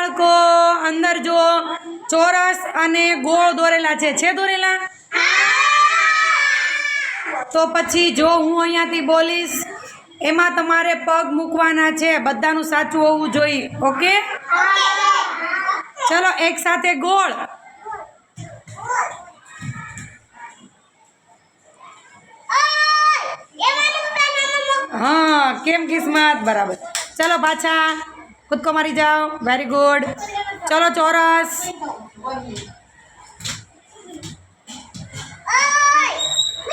બાળકો, અંદર જો ચોરસ અને ગોળ દોરેલા છે. છે દોરેલા? તો પછી જો હું અહીંયાથી બોલીશ, એમાં તમારે પગ મૂકવાના છે. બધાનું સાચું હોવું જોઈએ. ઓકે? ચલો, એક સાથે ગોળ. હા, કેમ કિસ્મત? બરાબર. ચલો, પાછા. કૂદકો મારી જાઓ વેરી ગુડ ચલો ચોરસ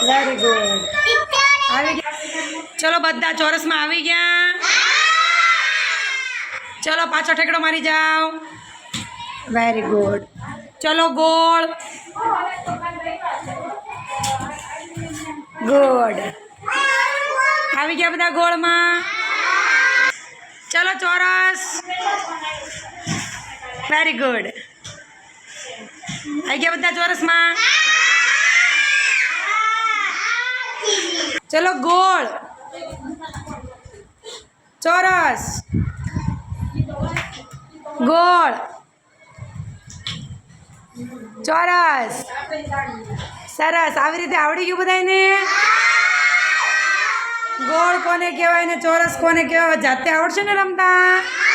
વેરી ગુડ આવી ગયા ચલો બધા ચોરસમાં આવી ગયા ચલો પાછો ઠેકડો મારી જાઓ વેરી ગુડ ચલો ગોળ ગુડ આવી ગયા બધા ગોળમાં ચલો ચોરસ. વેરી ગુડ આવી ગયા બધા ચોરસમાં? ચલો ગોળ. ચોરસ. ગોળ. ચોરસ. સરસ. આવી રીતે આવડી ગયું બધાને ગોળ કોને કહેવાય ને ચોરસ કોને કહેવાય જાતે આવડશે ને રમતા?